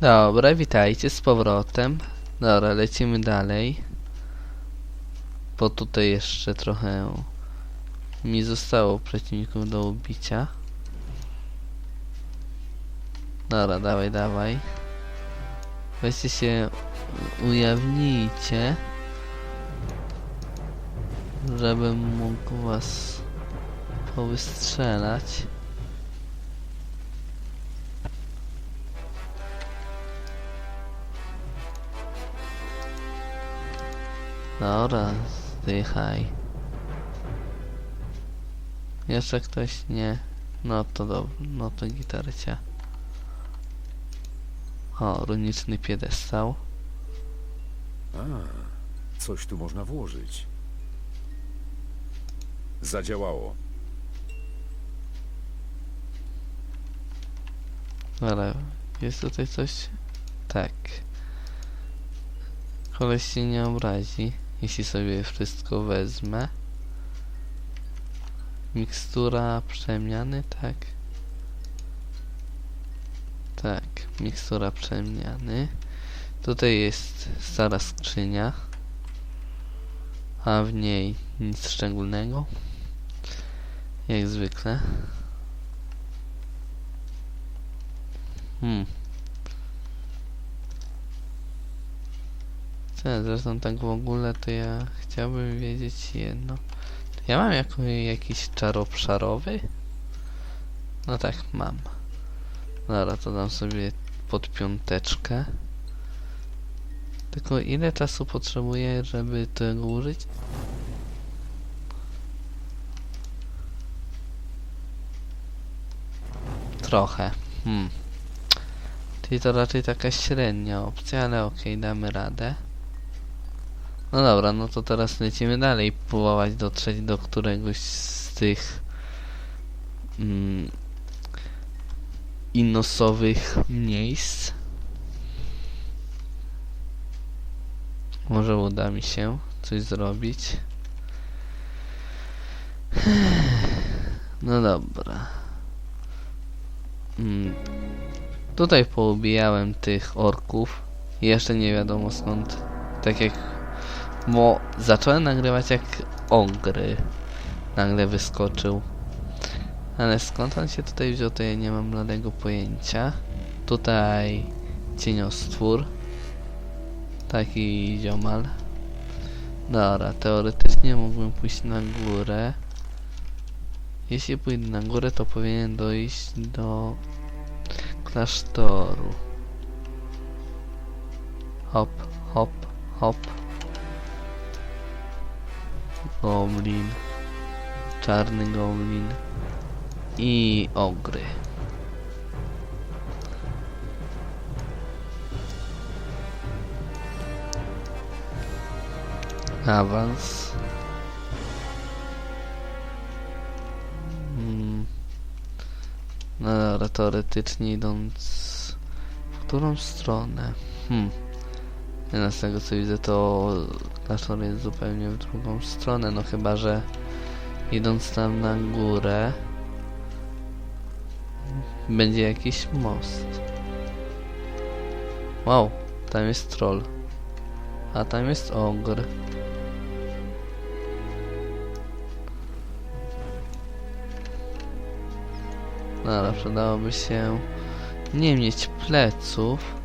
Dobra, witajcie z powrotem. Dobra, lecimy dalej. Bo tutaj jeszcze trochę mi zostało przeciwników do ubicia. Dobra, dawaj, dawaj. Weźcie się, ujawnijcie. Żebym mógł was powystrzelać. Dobra, zdychaj. Jeszcze ktoś nie. No to dobrze, no to gitarcia. O, runiczny piedestał. A, coś tu można włożyć. Zadziałało. Ale jest tutaj coś? Tak. Koleś się nie obrazi, jeśli sobie wszystko wezmę. Mikstura przemiany, tak. Tak, mikstura przemiany. Tutaj jest stara skrzynia. A w niej nic szczególnego. Jak zwykle. Hmm. Co, zresztą tak w ogóle to ja chciałbym wiedzieć jedno. Ja mam jako, jakiś czar obszarowy? No tak, mam. Dobra, to dam sobie pod piąteczkę. Tylko ile czasu potrzebuję, żeby tego użyć? Trochę. Hmm. Czyli to raczej taka średnia opcja, ale okej, damy radę. No dobra, no to teraz lecimy dalej, próbować dotrzeć do któregoś z tych mm, inosowych miejsc. Może uda mi się coś zrobić. No dobra. Mm, Tutaj poubijałem tych orków. Jeszcze nie wiadomo skąd. Tak jak. Bo zacząłem nagrywać jak ogry. Nagle wyskoczył. Ale skąd on się tutaj wziął, to ja nie mam bladego pojęcia. Tutaj cieniostwór. Taki ziomal. Dobra, teoretycznie mógłbym pójść na górę. Jeśli pójdę na górę, to powinien dojść do klasztoru. Hop, hop, hop. Goblin. Czarny goblin. I ogry. Awans. Mm. No teoretycznie idąc... W którą stronę? Hmm. Ja z tego co widzę to klasztor jest zupełnie w drugą stronę, no chyba, że idąc tam na górę będzie jakiś most. Wow, tam jest troll. A tam jest ogr. Dobra, przydałoby się nie mieć pleców.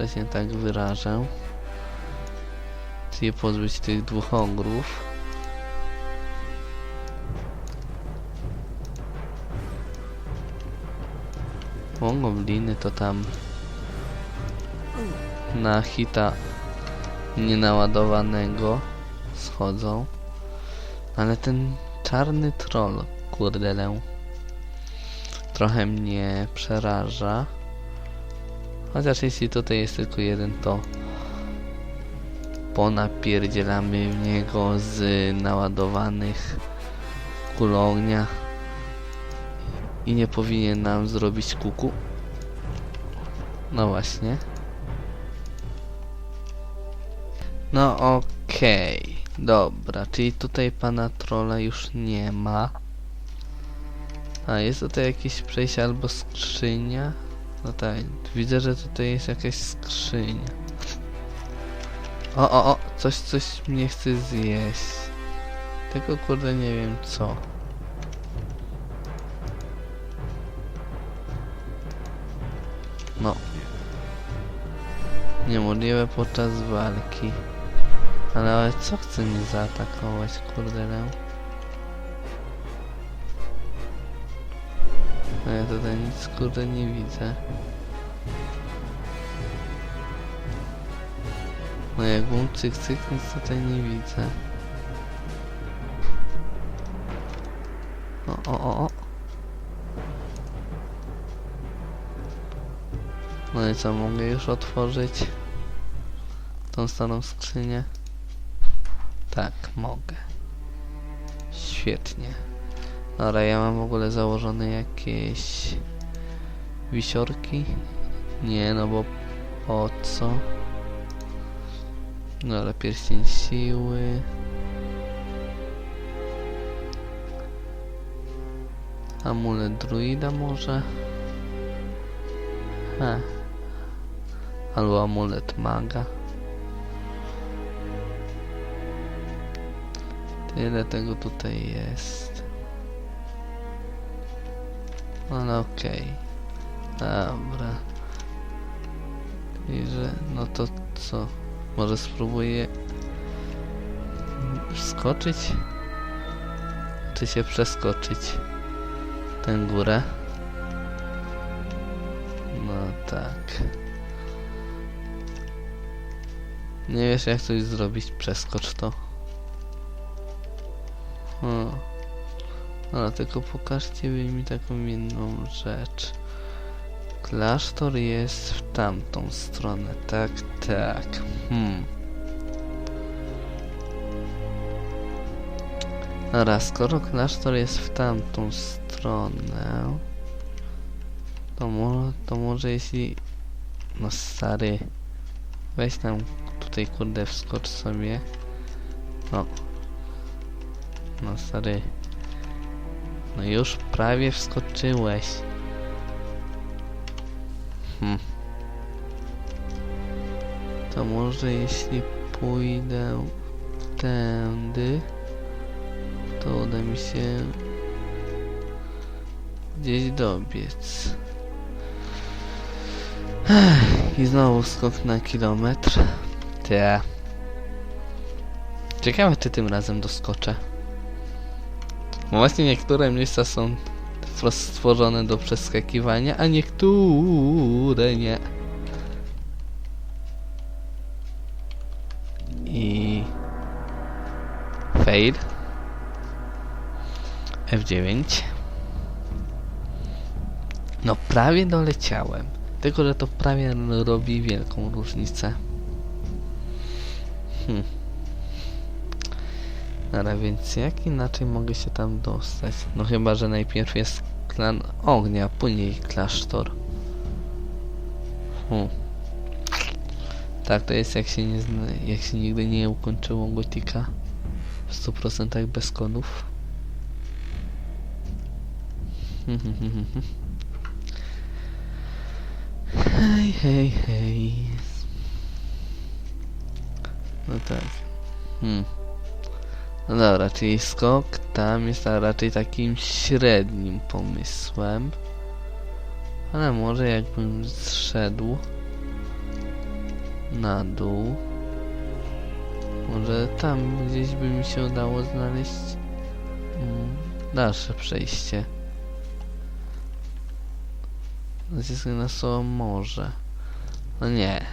Że się tak wyrażę. Czyli pozbyć tych dwóch ogrów. O, gobliny to tam na hita nienaładowanego schodzą. Ale ten czarny troll, kurdelę, trochę mnie przeraża. Chociaż jeśli tutaj jest tylko jeden, to ponapierdzielamy w niego z naładowanych kul ognia i nie powinien nam zrobić kuku. No właśnie. No okej, dobra, czyli tutaj pana trolla już nie ma. A jest tutaj jakieś przejście albo skrzynia? No tak, widzę, że tutaj jest jakaś skrzynia. O, o, o, coś, coś mnie chce zjeść. Tylko kurde nie wiem co. No. Niemożliwe podczas walki. Ale, ale co chce mnie zaatakować, kurde no? No ja tutaj nic kurde nie widzę. No jak bum cyk cyk nic tutaj nie widzę. O o o o. No i co, mogę już otworzyć tą starą skrzynię? Tak, mogę. Świetnie. Dobra, ja mam w ogóle założone jakieś wisiorki? Nie, no bo po co? No ale pierścień siły. Amulet druida może? He. Albo amulet maga. Tyle tego tutaj jest. Ale okej. Dobra. I że, no to co? Może spróbuję wskoczyć? Czy się przeskoczyć? Tę górę? No tak. Nie wiesz jak coś zrobić, przeskocz to. O. Ale tylko pokażcie mi taką jedną rzecz. Klasztor jest w tamtą stronę, tak, tak. Hmm. Dobra, skoro klasztor jest w tamtą stronę, to może, to może jeśli... No stary, weź tam tutaj kurde wskocz sobie. No. No stary. No już prawie wskoczyłeś. Hmm. To może jeśli pójdę tędy, to uda mi się gdzieś dobiec. I znowu skok na kilometr. Te. Ciekawe czy tym razem doskoczę. Bo właśnie niektóre miejsca są stworzone do przeskakiwania, a niektóre nie. I... Fail. F9. No prawie doleciałem. Tylko, że to prawie robi wielką różnicę. Hmm. Dobra, więc jak inaczej mogę się tam dostać? No chyba, że najpierw jest klan ognia, później klasztor. Hmm. Tak, to jest jak się nie jak się nigdy nie ukończyło gotika w 100% bez kodów. Hej, hej, hej. No tak. Hmm. No dobra, czyli skok tam jest ta- raczej takim średnim pomysłem. Ale może jakbym zszedł na dół. Może tam gdzieś by mi się udało znaleźć mm, dalsze przejście. Naciskaj na słowo może. No nie.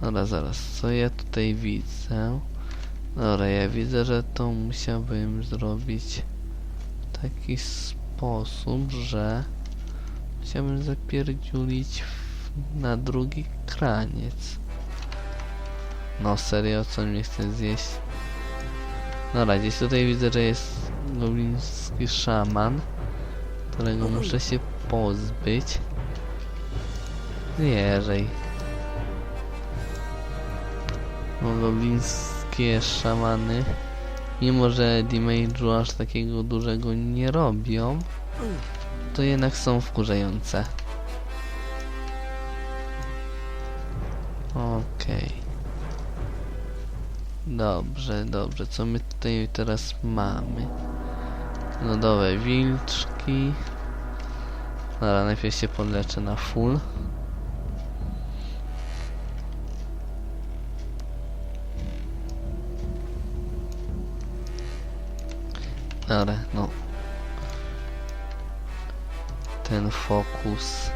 Dobra, zaraz, co ja tutaj widzę? Dobra, ja widzę, że to musiałbym zrobić w taki sposób, że musiałbym zapierdziulić na drugi kraniec. No serio, co mnie chce zjeść? Dobra, gdzieś tutaj widzę, że jest gobliński szaman, którego muszę się pozbyć. Jeżej. No, goblińskie szamany, mimo że damage'u aż takiego dużego nie robią, to jednak są wkurzające. Okej. Dobrze, dobrze. Co my tutaj teraz mamy? Lodowe wilczki. Dobra, najpierw się podleczę na full. Dobra, no. Ten fokus.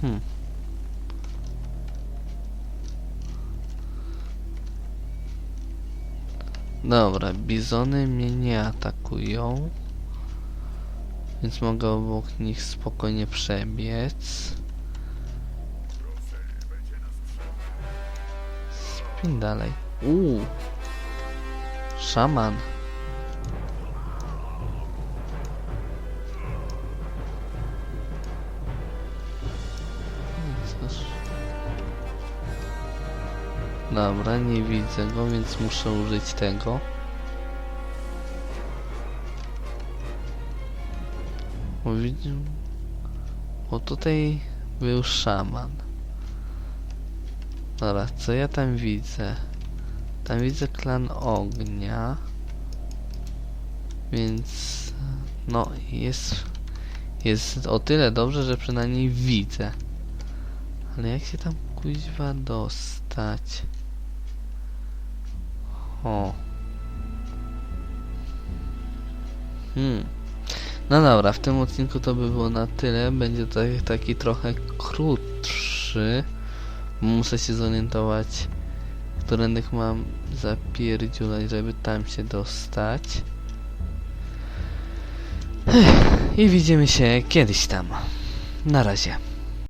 Hmm. Dobra, bizony mnie nie atakują. Więc mogę obok nich spokojnie przebiec. Dalej. Uuu. Szaman. Dobra, nie widzę go, więc muszę użyć tego. Bo. Bo tutaj był szaman. Dobra, co ja tam widzę? Tam widzę klan ognia. Więc... No, jest... Jest o tyle dobrze, że przynajmniej widzę. Ale jak się tam kuźwa dostać? O. Hmm. No dobra, w tym odcinku to by było na tyle. Będzie to taki trochę krótszy. Muszę się zorientować, którędy mam zapierdziulać, żeby tam się dostać. I widzimy się kiedyś tam. Na razie.